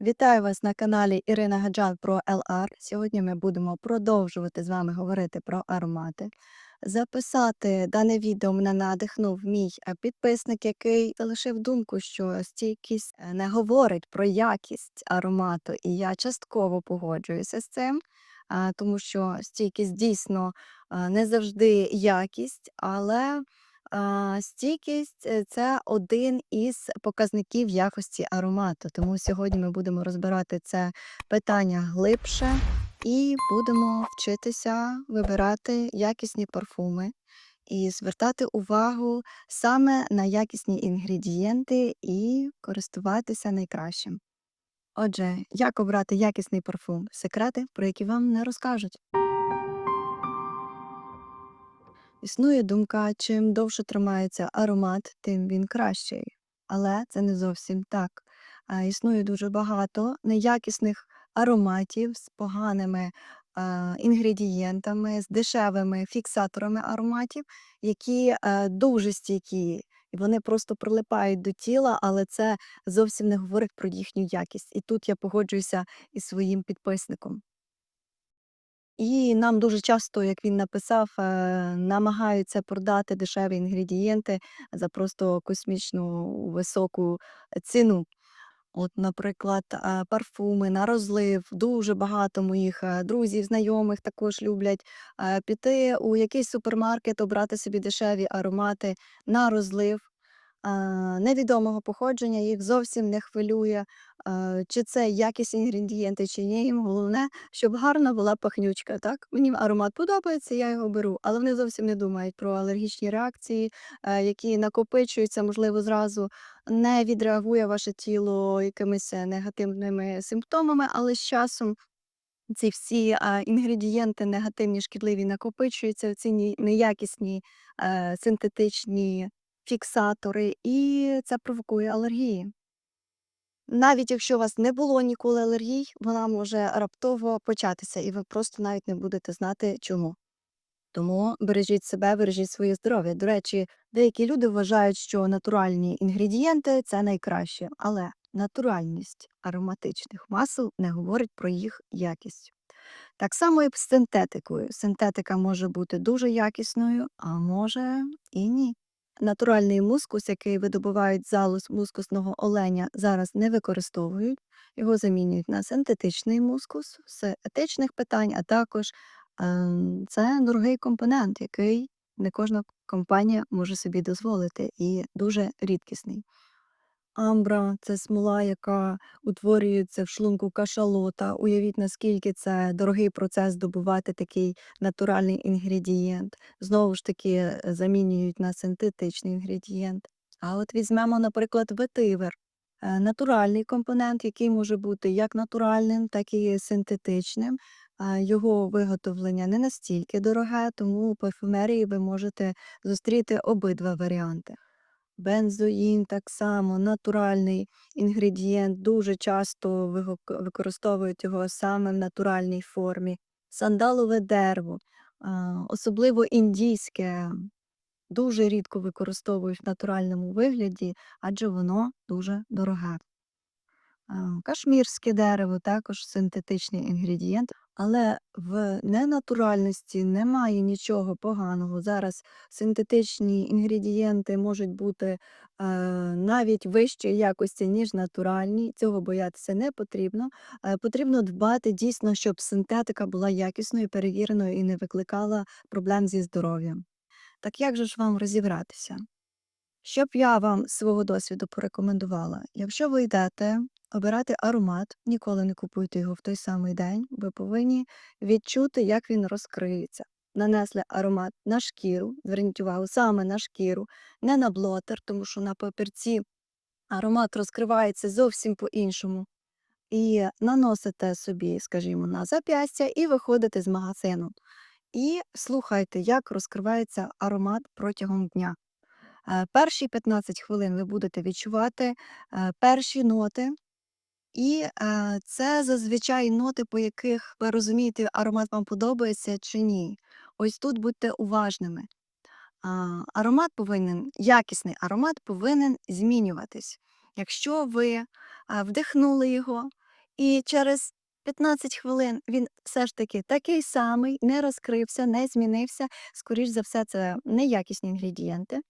Вітаю вас на каналі Ірина Гаджан про ЛР. Сьогодні ми будемо продовжувати з вами говорити про аромати. Записати дане відео мене надихнув мій е, підписник, який залишив думку, що стійкість е, не говорить про якість аромату, і я частково погоджуюся з цим, тому що стійкість дійсно не завжди якість, але стійкість е, це один із показників якості аромату. Тому сьогодні ми будемо розбирати це питання глибше і будемо вчитися вибирати якісні парфуми і звертати увагу саме на якісні інгредієнти і користуватися найкращим. Отже, як обрати якісний парфум? Секрети, про які вам не розкажуть. Існує думка, чим довше тримається аромат, тим він кращий. Але це не зовсім так. Існує дуже багато неякісних ароматів з поганими інгредієнтами, з дешевими фіксаторами ароматів, які е, дуже стійкі. І вони просто прилипають до тіла, але це зовсім не говорить про їхню якість. І тут я погоджуюся із своїм підписником. І нам дуже часто, як він написав, е, намагаються продати дешеві інгредієнти за просто космічну високу ціну. От, наприклад, е, парфуми на розлив. Дуже багато моїх е, друзів, знайомих також люблять піти у якийсь супермаркет, обрати собі дешеві аромати на розлив невідомого походження, їх зовсім не хвилює, чи це якісні інгредієнти, чи ні. Їм головне, щоб гарна була пахнючка. Так? Мені аромат подобається, я його беру, але вони зовсім не думають про алергічні реакції, е, які накопичуються, можливо, зразу не відреагує ваше тіло якимись е, негативними симптомами, але з часом. Ці всі а, інгредієнти негативні, шкідливі накопичуються ці ні- неякісні е, синтетичні фіксатори, і це провокує алергії. Навіть якщо у вас не було ніколи алергій, вона може раптово початися, і ви просто навіть не будете знати чому. Тому бережіть себе, бережіть своє здоров'я. До речі, деякі люди вважають, що натуральні інгредієнти це найкраще, але натуральність ароматичних масел не говорить про їх якість. Так само і з синтетикою. Синтетика може бути дуже якісною, а може і ні. Натуральний мускус, який видобувають залоз мускусного оленя, зараз не використовують. Його замінюють на синтетичний мускус з етичних питань, а також ем, це дорогий компонент, який не кожна компанія може собі дозволити, і дуже рідкісний. Амбра це смола, яка утворюється в шлунку кашалота. Уявіть, наскільки це дорогий процес добувати такий натуральний інгредієнт. Знову ж таки, замінюють на синтетичний інгредієнт. А от візьмемо, наприклад, ветивер. Е, Натуральний компонент, який може бути як натуральним, так і синтетичним. Його виготовлення не настільки дороге, тому у парфумерії ви можете зустріти обидва варіанти. Бензоїн так само натуральний інгредієнт, дуже часто використовують його саме в натуральній формі. Сандалове дерево, особливо індійське, дуже рідко використовують в натуральному вигляді, адже воно дуже дороге. Кашмірське дерево також синтетичний інгредієнт, але в ненатуральності немає нічого поганого. Зараз синтетичні інгредієнти можуть бути е, навіть вищої якості, ніж натуральні. Цього боятися не потрібно. Е, потрібно дбати дійсно, щоб синтетика була якісною, перевіреною і не викликала проблем зі здоров'ям. Так як же ж вам розібратися? Що б я вам свого досвіду порекомендувала? Якщо ви йдете обирати аромат, ніколи не купуйте його в той самий день, ви повинні відчути, як він розкриється. Нанесли аромат на шкіру, зверніть увагу, саме на шкіру, не на блотер, тому що на папірці аромат розкривається зовсім по-іншому. І наносите собі, скажімо, на зап'ястя і виходите з магазину. І слухайте, як розкривається аромат протягом дня. Е, Перші 15 хвилин ви будете відчувати е, перші ноти, і е, це зазвичай ноти, по яких ви розумієте, аромат вам подобається чи ні. Ось тут будьте уважними. А, Аромат повинен, якісний аромат повинен змінюватись. Якщо ви а, вдихнули його і через 15 хвилин він все ж таки такий самий, не розкрився, не змінився. Скоріш за все, це неякісні інгредієнти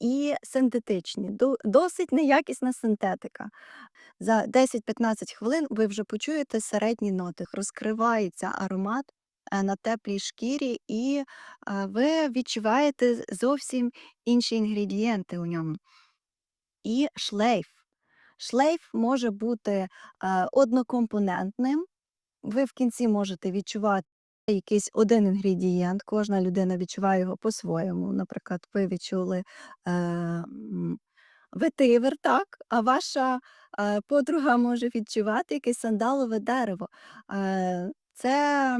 і синтетичні, досить неякісна синтетика. За 10-15 хвилин ви вже почуєте середні ноти. Розкривається аромат, е, на теплій шкірі, і, е, ви відчуваєте зовсім інші інгредієнти у ньому. І шлейф. Шлейф може бути, е, однокомпонентним. Ви в кінці можете відчувати якийсь один інгредієнт, кожна людина відчуває його по-своєму. Наприклад, ви відчули, е, ветивер, так, а ваша, е, подруга може відчувати якесь сандалове дерево. Е, це,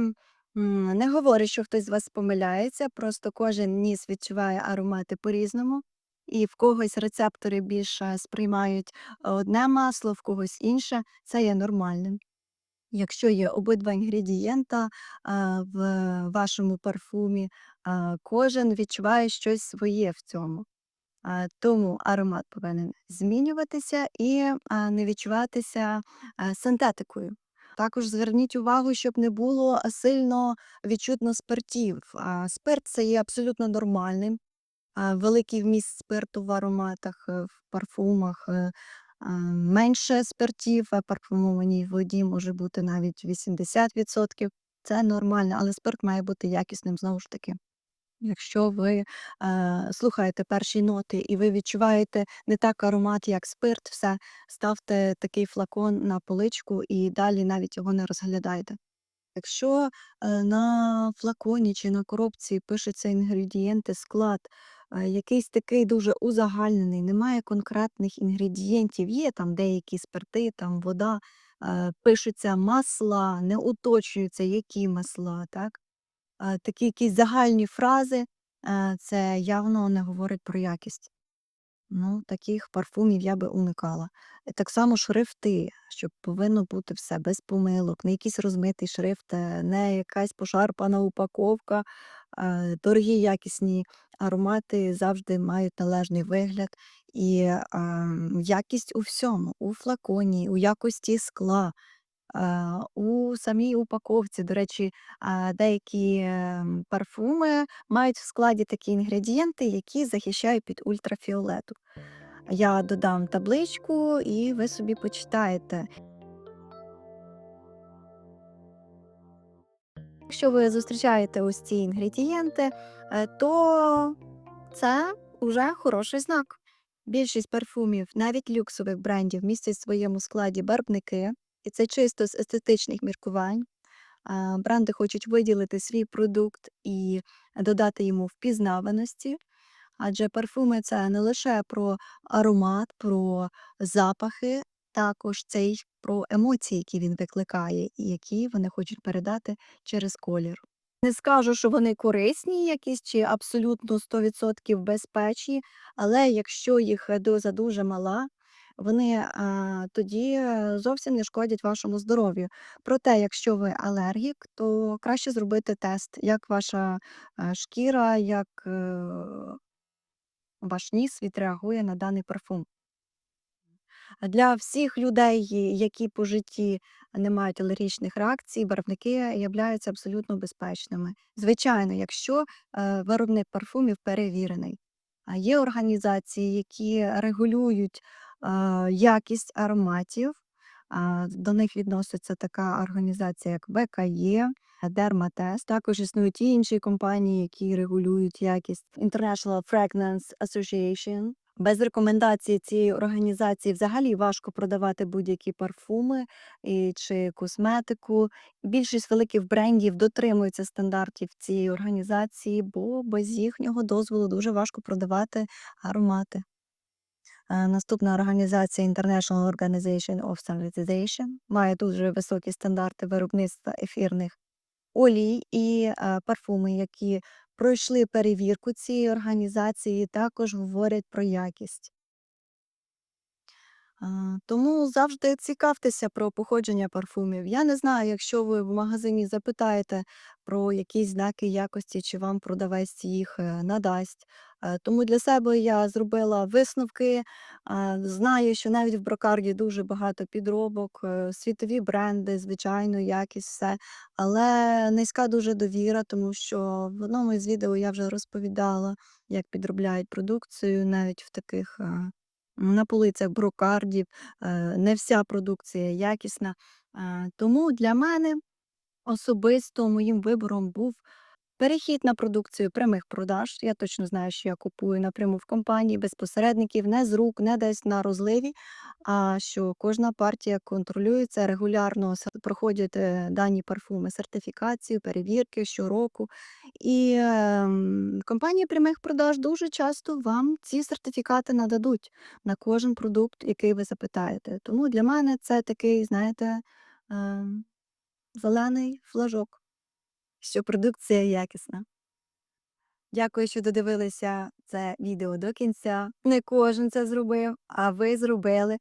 не говорить, що хтось з вас помиляється, просто кожен ніс відчуває аромати по-різному, і в когось рецептори більше сприймають одне масло, в когось інше. Це є нормальним. Якщо є обидва інгредієнта, в вашому парфумі, кожен відчуває щось своє в цьому. Тому аромат повинен змінюватися і, не відчуватися, синтетикою. Також зверніть увагу, щоб не було сильно відчутно спиртів. Спирт- це є абсолютно нормальним. Великий вміст спирту в ароматах, е, в парфумах, е, менше спиртів, в парфумованій воді може бути навіть 80%. Це нормально, але спирт має бути якісним знову ж таки. Якщо ви, е, слухаєте перші ноти і ви відчуваєте не так аромат, як спирт, все, ставте такий флакон на поличку і далі навіть його не розглядайте. Якщо, е, на флаконі чи на коробці пишеться інгредієнти, склад, якийсь такий дуже узагальнений, немає конкретних інгредієнтів, є там деякі спирти, там вода, е, пишуться масла, не уточнюється, які масла, так? Е, такі якісь загальні фрази, е, це явно не говорить про якість. Ну, таких парфумів я би уникала. Так само шрифти, щоб повинно бути все без помилок, не якийсь розмитий шрифт, е, не якась пошарпана упаковка. Е, Дорогі якісні аромати завжди мають належний вигляд і ем, якість у всьому, у флаконі, у якості скла, е, у самій упаковці. До речі, а, деякі ем, парфуми мають в складі такі інгредієнти, які захищають від ультрафіолету. Я додам табличку, і ви собі почитаєте. Якщо ви зустрічаєте ось ці інгредієнти, е, то це уже хороший знак. Більшість парфумів, навіть люксових брендів, містять в своєму складі барвники, і це чисто з естетичних міркувань. А, Бренди хочуть виділити свій продукт і додати йому впізнаваності. Адже парфуми це не лише про аромат, про запахи, також це й про емоції, які він викликає, і які вони хочуть передати через колір. Не скажу, що вони корисні якісь чи абсолютно 100% безпечні, але якщо їх доза дуже мала, вони а, тоді е, зовсім не шкодять вашому здоров'ю. Проте, якщо ви алергік, то краще зробити тест, як ваша е, шкіра, як е, ваш ніс відреагує на даний парфум. Для всіх людей, які по житті не мають алергічних реакцій, барвники являються абсолютно безпечними. Звичайно, якщо е, виробник парфумів перевірений. А є організації, які регулюють е, якість ароматів. До них відноситься така організація, як ВКЄ, Дерматест. Також існують і інші компанії, які регулюють якість International Fragrance Association. Без рекомендації цієї організації взагалі важко продавати будь-які парфуми і, чи косметику. Більшість великих брендів дотримуються стандартів цієї організації, бо без їхнього дозволу дуже важко продавати аромати. Е, Наступна організація International Organization of Standardization має дуже високі стандарти виробництва ефірних олій і е, парфуми, які пройшли перевірку цієї організації, також говорять про якість. Тому завжди цікавтеся про походження парфумів. Я не знаю, якщо ви в магазині запитаєте про якісь знаки якості, чи вам продавець їх е, надасть. Е, тому для себе я зробила висновки. Знаю, що навіть в брокарді дуже багато підробок, е, світові бренди, звичайно, якість, все. Але низька дуже довіра, тому що в одному із відео я вже розповідала, як підробляють продукцію навіть в таких, на полицях брокардів. Е, не вся продукція якісна. Е, тому для мене особисто моїм вибором був перехід на продукцію прямих продаж. Я точно знаю, що я купую напряму в компанії, без посередників, не з рук, не десь на розливі, а що кожна партія контролюється регулярно, проходять е, дані парфуми сертифікацію, перевірки щороку. І ем, компанії прямих продаж дуже часто вам ці сертифікати нададуть на кожен продукт, який ви запитаєте. Тому для мене це такий, знаєте, ем, зелений флажок, що продукція якісна. Дякую, що додивилися це відео до кінця. Не кожен це зробив, а ви зробили.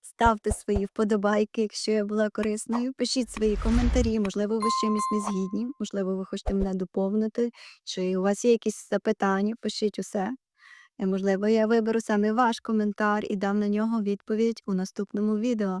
Ставте свої вподобайки, якщо я була корисною. Пишіть свої коментарі, можливо, ви з чимось не згідні, можливо, ви хочете мене доповнити, чи у вас є якісь запитання, пишіть усе. І, можливо, я виберу саме ваш коментар і дам на нього відповідь у наступному відео.